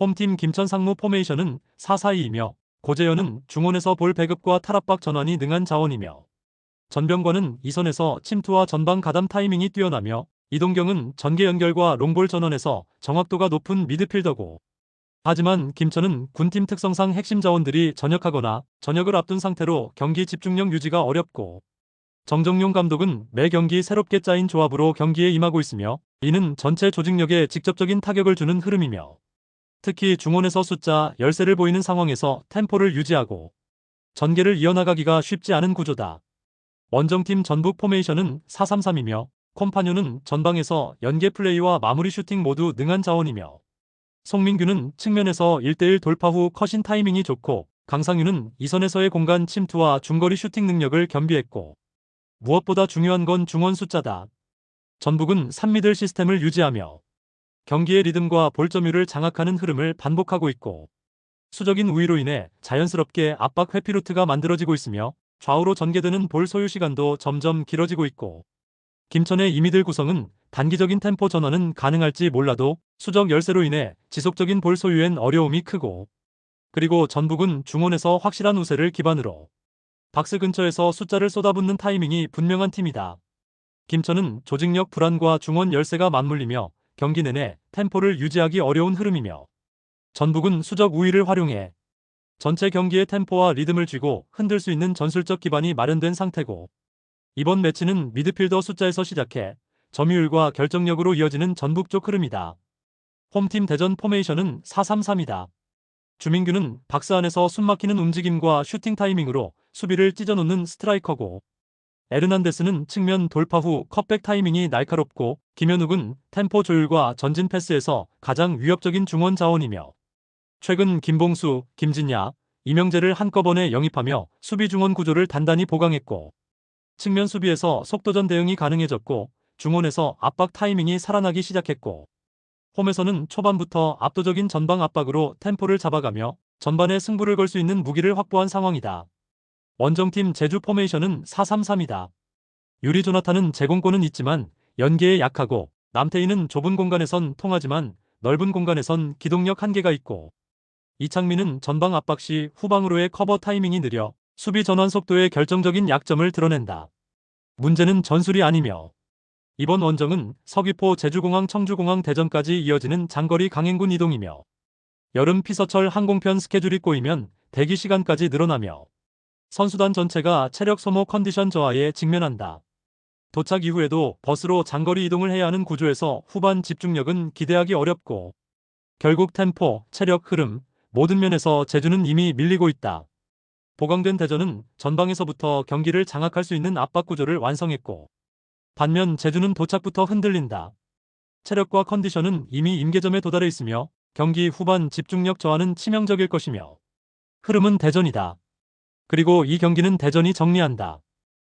홈팀 김천 상무 포메이션은 4-4-2이며 고재현은 중원에서 볼 배급과 탈압박 전환이 능한 자원이며 전병관은 이선에서 침투와 전방 가담 타이밍이 뛰어나며 이동경은 전개 연결과 롱볼 전원에서 정확도가 높은 미드필더고. 하지만 김천은 군팀 특성상 핵심 자원들이 전역하거나 전역을 앞둔 상태로 경기 집중력 유지가 어렵고 정정용 감독은 매 경기 새롭게 짜인 조합으로 경기에 임하고 있으며 이는 전체 조직력에 직접적인 타격을 주는 흐름이며 특히 중원에서 숫자 10세를 보이는 상황에서 템포를 유지하고 전개를 이어나가기가 쉽지 않은 구조다. 원정팀 전북 포메이션은 4-3-3이며 콤파뉴는 전방에서 연계 플레이와 마무리 슈팅 모두 능한 자원이며 송민규는 측면에서 1대1 돌파 후 컷인 타이밍이 좋고 강상윤은 이선에서의 공간 침투와 중거리 슈팅 능력을 겸비했고 무엇보다 중요한 건 중원 숫자다. 전북은 3미들 시스템을 유지하며 경기의 리듬과 볼 점유를 장악하는 흐름을 반복하고 있고 수적인 우위로 인해 자연스럽게 압박 회피루트가 만들어지고 있으며 좌우로 전개되는 볼 소유 시간도 점점 길어지고 있고 김천의 이미들 구성은 단기적인 템포 전환은 가능할지 몰라도 수적 열세로 인해 지속적인 볼 소유엔 어려움이 크고 그리고 전북은 중원에서 확실한 우세를 기반으로 박스 근처에서 숫자를 쏟아붓는 타이밍이 분명한 팀이다. 김천은 조직력 불안과 중원 열세가 맞물리며 경기 내내 템포를 유지하기 어려운 흐름이며 전북은 수적 우위를 활용해 전체 경기의 템포와 리듬을 쥐고 흔들 수 있는 전술적 기반이 마련된 상태고 이번 매치는 미드필더 숫자에서 시작해 점유율과 결정력으로 이어지는 전북 쪽 흐름이다. 홈팀 대전 포메이션은 4-3-3이다. 주민규는 박스 안에서 숨막히는 움직임과 슈팅 타이밍으로 수비를 찢어놓는 스트라이커고 에르난데스는 측면 돌파 후 컷백 타이밍이 날카롭고 김현욱은 템포 조율과 전진 패스에서 가장 위협적인 중원 자원이며 최근 김봉수, 김진야, 이명재를 한꺼번에 영입하며 수비 중원 구조를 단단히 보강했고 측면 수비에서 속도전 대응이 가능해졌고 중원에서 압박 타이밍이 살아나기 시작했고 홈에서는 초반부터 압도적인 전방 압박으로 템포를 잡아가며 전반에 승부를 걸 수 있는 무기를 확보한 상황이다. 원정팀 제주 포메이션은 4-3-3이다. 유리 조나탄은 제공권은 있지만 연계에 약하고 남태희는 좁은 공간에선 통하지만 넓은 공간에선 기동력 한계가 있고 이창민은 전방 압박 시 후방으로의 커버 타이밍이 느려 수비 전환 속도의 결정적인 약점을 드러낸다. 문제는 전술이 아니며 이번 원정은 서귀포 제주공항 청주공항 대전까지 이어지는 장거리 강행군 이동이며 여름 피서철 항공편 스케줄이 꼬이면 대기 시간까지 늘어나며 선수단 전체가 체력 소모 컨디션 저하에 직면한다. 도착 이후에도 버스로 장거리 이동을 해야 하는 구조에서 후반 집중력은 기대하기 어렵고 결국 템포, 체력 흐름 모든 면에서 제주는 이미 밀리고 있다. 보강된 대전은 전방에서부터 경기를 장악할 수 있는 압박 구조를 완성했고 반면 제주는 도착부터 흔들린다. 체력과 컨디션은 이미 임계점에 도달해 있으며 경기 후반 집중력 저하는 치명적일 것이며 흐름은 대전이다. 그리고 이 경기는 대전이 정리한다.